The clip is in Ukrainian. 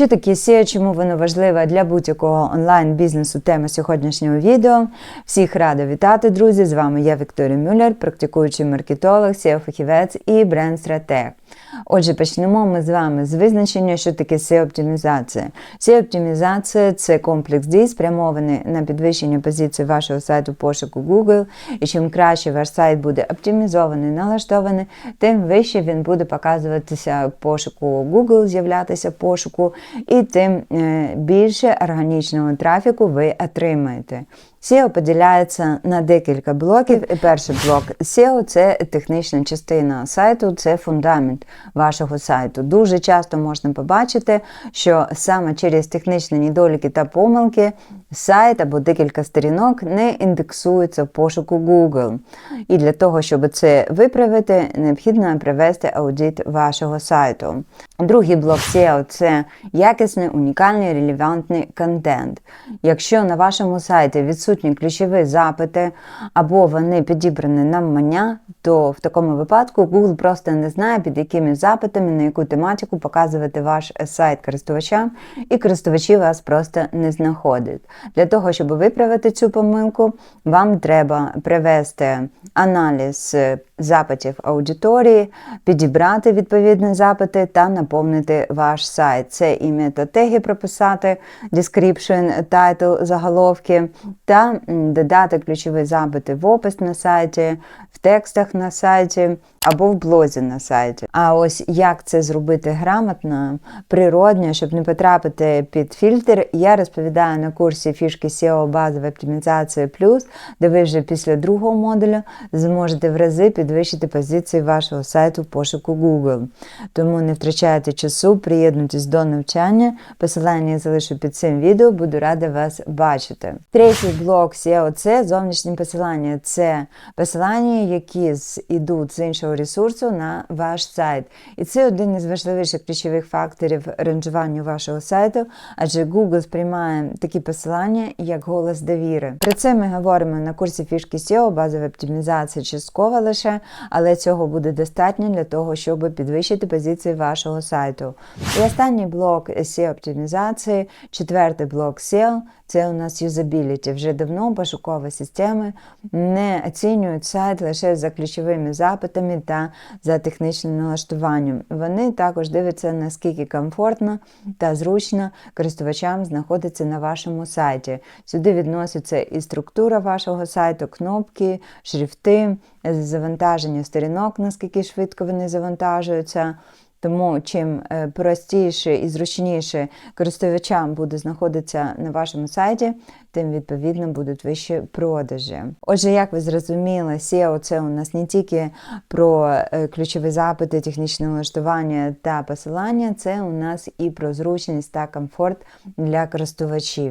Що таке SEO, чому воно важливе для будь-якого онлайн-бізнесу? Тема сьогоднішнього відео. Всіх рада вітати, друзі! З вами я Вікторія Мюллер, практикуючий маркетолог, SEO-фахівець і бренд-стратег. Отже, почнемо ми з вами з визначення, що таке SEO-оптимізація. SEO-оптимізація – це комплекс дій, спрямований на підвищення позиції вашого сайту пошуку Google. І чим краще ваш сайт буде оптимізований, налаштований, тим вище він буде показуватися пошуку Google, з'являтися пошуку, і тим е, більше органічного трафіку ви отримаєте. SEO поділяється на декілька блоків. І перший блок SEO – це технічна частина сайту, це фундамент вашого сайту. Дуже часто можна побачити, що саме через технічні недоліки та помилки сайт або декілька сторінок не індексується в пошуку Google. І для того, щоб це виправити, необхідно провести аудит вашого сайту. Другий блок SEO – це якісний, унікальний, релевантний контент. Якщо на вашому сайті відсутні ключові запити або вони підібрані на мання, то в такому випадку Google просто не знає, під якими запитами, на яку тематику показувати ваш сайт користувачам, і користувачі вас просто не знаходять. Для того, щоб виправити цю помилку, вам треба привести аналіз запитів аудиторії, підібрати відповідні запити та наповнити ваш сайт. Це і метатеги прописати, description, title, заголовки, та додати ключові запити в опис на сайті, в текстах на сайті або в блозі на сайті. А ось як це зробити грамотно, природньо, щоб не потрапити під фільтр, я розповідаю на курсі фішки SEO базова оптимізація плюс, де ви вже після другого модулю зможете в рази підвищити позиції вашого сайту в пошуку Google. Тому не втрачайте часу, приєднуйтесь до навчання. Посилання я залишу під цим відео, буду рада вас бачити. Третій блок SEO – це зовнішні посилання. Це посилання, які йдуть з іншого ресурсу на ваш сайт. І це один із важливіших ключових факторів ранжування вашого сайту, адже Google сприймає такі посилання як голос довіри. Про це ми говоримо на курсі фішки SEO, базова оптимізація часткова лише, але цього буде достатньо для того, щоб підвищити позиції вашого сайту. І останній блок SEO оптимізації, четвертий блок SEO – це у нас юзабіліті. Вже давно пошукові системи не оцінюють сайт лише за ключовими запитами та за технічним налаштуванням. Вони також дивляться, наскільки комфортно та зручно користувачам знаходиться на вашому сайті. Сюди відноситься і структура вашого сайту, кнопки, шрифти, завантаження сторінок, наскільки швидко вони завантажуються. Тому чим простіше і зручніше користувачам буде знаходитися на вашому сайті, тим відповідно будуть вищі продажі. Отже, як ви зрозуміли, SEO – це у нас не тільки про ключові запити, технічне налаштування та посилання, це у нас і про зручність та комфорт для користувачів.